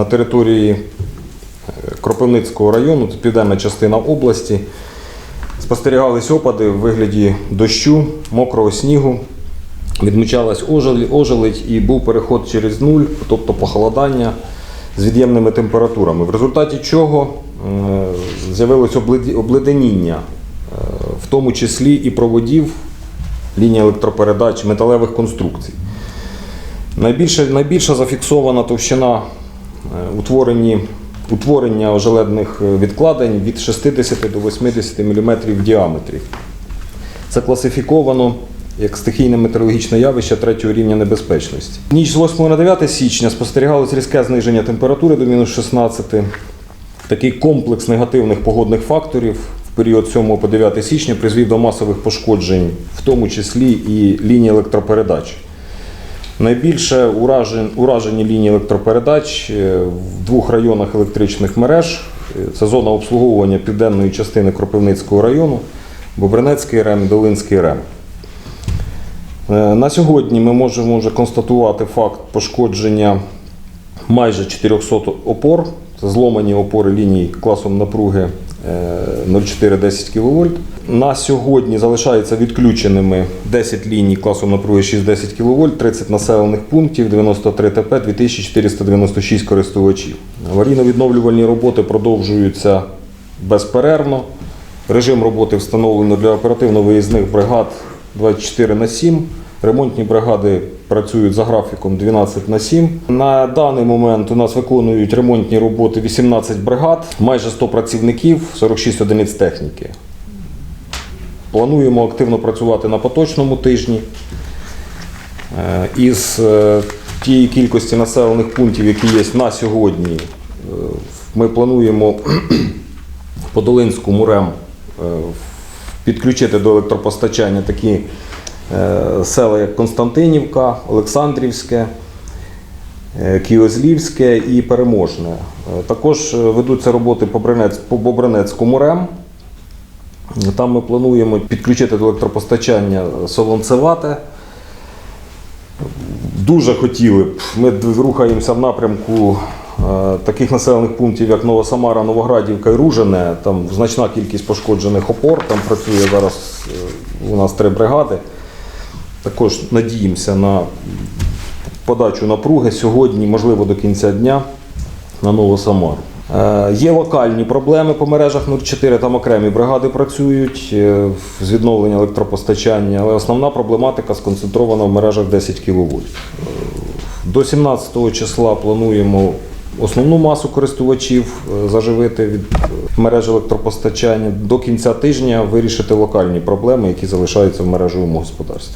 на території е, Кропивницького району, це південна частина області. Спостерігались опади в вигляді дощу, мокрого снігу. Відмічалась ожеледь, і був переход через нуль, тобто похолодання з від'ємними температурами. В результаті чого е, з'явилось обледеніння, е, в тому числі і проводів лінії електропередач металевих конструкцій. Найбільше, найбільша зафіксована товщина утворені, утворення ожеледних е, відкладень від 60 до 80 мм в діаметрі. Це класифіковано як стихійне метеорологічне явище третього рівня небезпечності. Ніч з 8 на 9 січня спостерігалось різке зниження температури до мінус 16. Такий комплекс негативних погодних факторів в період 7 по 9 січня призвів до масових пошкоджень, в тому числі і лінії електропередач. Найбільше уражен, уражені лінії електропередач е, в двох районах електричних мереж. Е, Це зона обслуговування південної частини Кропивницького району, Бобринецький РЕМ, Долинський РЕМ. Е, На сьогодні ми можемо вже констатувати факт пошкодження майже 400 опор. Це зломані опори ліній класом напруги 0,4-10 кВт. На сьогодні залишаються відключеними 10 ліній класом напруги 6-10 кВт, 30 населених пунктів, 93 ТП, 2496 користувачів. Аварійно-відновлювальні роботи продовжуються безперервно. Режим роботи встановлено для оперативно-виїзних бригад 24 на 7. Ремонтні бригади працюють за графіком 12 на 7. На даний момент у нас виконують ремонтні роботи 18 бригад, майже 100 працівників, 46 одиниць техніки. Плануємо активно працювати на поточному тижні. Е, Із е, тієї кількості населених пунктів, які є на сьогодні, е, ми плануємо по Долинському РЕМ підключити до електропостачання такі села, як Константинівка, Олександрівське, е, Кіозлівське і Переможне. Е, Також е, ведуться роботи по Бринець- Бобринецькому РЕМ. Там ми плануємо підключити до електропостачання Солонцевате. Дуже хотіли б. Ми рухаємося в напрямку е, таких населених пунктів, як Новосамара, Новоградівка і Ружине. Там значна кількість пошкоджених опор. Там працює зараз е, у нас три бригади. Також надіємося на подачу напруги сьогодні, можливо, до кінця дня на Новосамару. Е, Є локальні проблеми по мережах 04, там окремі бригади працюють е, з відновлення електропостачання, але основна проблематика сконцентрована в мережах 10 кВт. До 17 числа плануємо основну масу користувачів е, заживити від е, мереж електропостачання. До кінця тижня вирішити локальні проблеми, які залишаються в мережевому господарстві.